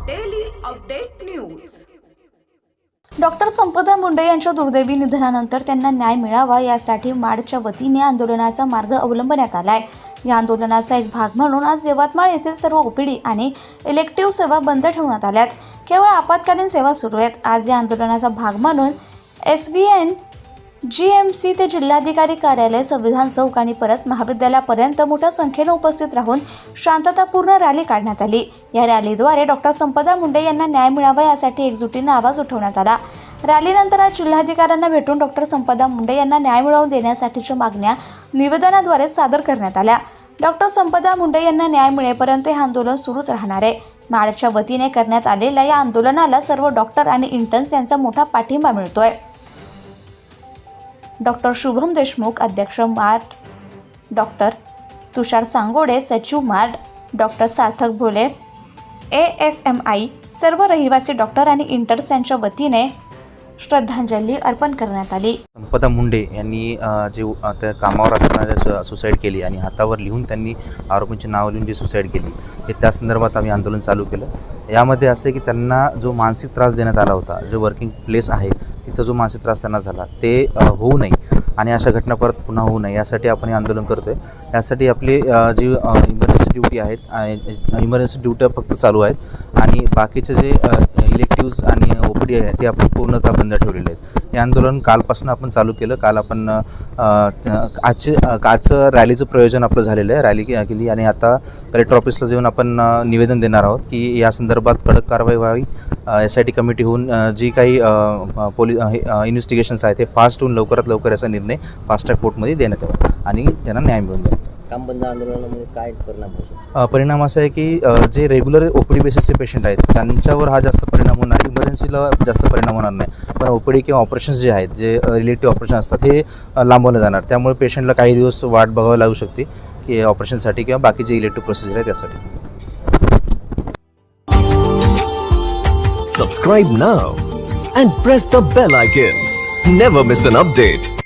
Update news doctor Sampada Munde यांच्या दुर्दैवी निधनानंतर त्यांना न्याय मिळावा यासाठी माडच्या वतीने आंदोलनाचा मार्ग अवलंबण्यात आलाय. या आंदोलनाचा एक भाग म्हणून आज यवतमाळ येथील सर्व ओपीडी आणि इलेक्टिव्ह सेवा बंद ठेवण्यात आल्यात. केवळ आपत्कालीन सेवा सुरू आहेत. आज या आंदोलनाचा भाग म्हणून S B N G M C ते जिल्हाधिकारी कार्यालय संविधान चौक आणि परत महाविद्यालयापर्यंत मोठ्या संख्येने उपस्थित राहून शांततापूर्ण रॅली काढण्यात आली. या रॅलीद्वारे डॉक्टर संपदा मुंडे यांना न्याय मिळावा यासाठी एकजुटीनं आवाज उठवण्यात आला. रॅलीनंतर आज जिल्हाधिकाऱ्यांना भेटून डॉक्टर संपदा मुंडे यांना न्याय मिळवून देण्यासाठीच्या मागण्या निवेदनाद्वारे सादर करण्यात आल्या. डॉक्टर संपदा मुंडे यांना न्याय मिळेपर्यंत हे आंदोलन सुरूच राहणार आहे. माडच्या वतीने करण्यात आलेल्या या आंदोलनाला सर्व डॉक्टर आणि इंटर्न्स यांचा मोठा पाठिंबा मिळतोय. डॉक्टर शुभम देशमुख अध्यक्ष मार्ट डॉक्टर तुषार सांगोडे सचिव MARD doctor Sarthak Bhole A S M I सर्व रहिवासी डॉक्टर आणि इंटर्स यांच्या वतीने श्रद्धांजली अर्पण करण्यात आली. संपदा मुंडे यांनी जे त्या कामावर असताना सुसाईड केली आणि हातावर लिहून त्यांनी आरोपींची नाव लिहून जी सुसाईड केली हे त्या संदर्भात आम्ही आंदोलन चालू केलं. यामध्ये असं आहे की त्यांना जो मानसिक त्रास देण्यात आला होता जो वर्किंग प्लेस आहे तिथं जो मानसिक त्रास त्यांना झाला ते होऊ नये आणि अशा घटना परत पुन्हा होऊ नये यासाठी आपण हे आंदोलन करतो आहे यासाठी आपली जी ड्युटी आहेत आणि इमर्जन्सी ड्युट्या फक्त चालू आहेत. आणि बाकीचे जे इलेक्टिव्ज आणि ओ पी डी आहे ते आपण पूर्णतः बंद ठेवलेले आहेत. हे आंदोलन कालपासून आपण चालू केलं. काल आपण आजचे आजचं रॅलीचं प्रयोजन आपलं झालेलं आहे. रॅली केली आणि आता कलेक्टर ऑफिसला जाऊन आपण निवेदन देणार आहोत की या संदर्भात कडक कारवाई व्हावी. एस आय टी कमिटी होऊन जी काही पोलीस इन्व्हेस्टिगेशन्स आहेत ते फास्ट होऊन लवकरात लवकर याचा निर्णय फास्ट ट्रॅक कोर्टमध्ये देण्यात यावा. आणि त्यांना न्याय मिळून द्यावा काम बंद आंदोलनामुळे काय परिणाम होऊ शकतो? परिणाम असा आहे की अ, जे रेग्युलर ओ पी डी बेसिसचे पेशंट आहेत त्यांच्यावर हा जास्त परिणाम होणार इमर्जन्सीला जास्त परिणाम होणार नाही. पण ओ पी डी किंवा ऑपरेशन्स जे आहेत जे रिलेटिव्ह ऑपरेशन असतात हे अ, लांबवलं जाणार. त्यामुळे पेशंटला काही दिवस वाट बघावी लागू शकते की ऑपरेशनसाठी किंवा बाकी जे इलेक्टिव्ह प्रोसिजर आहे त्यासाठी. Subscribe now and press the bell icon. Never miss an update.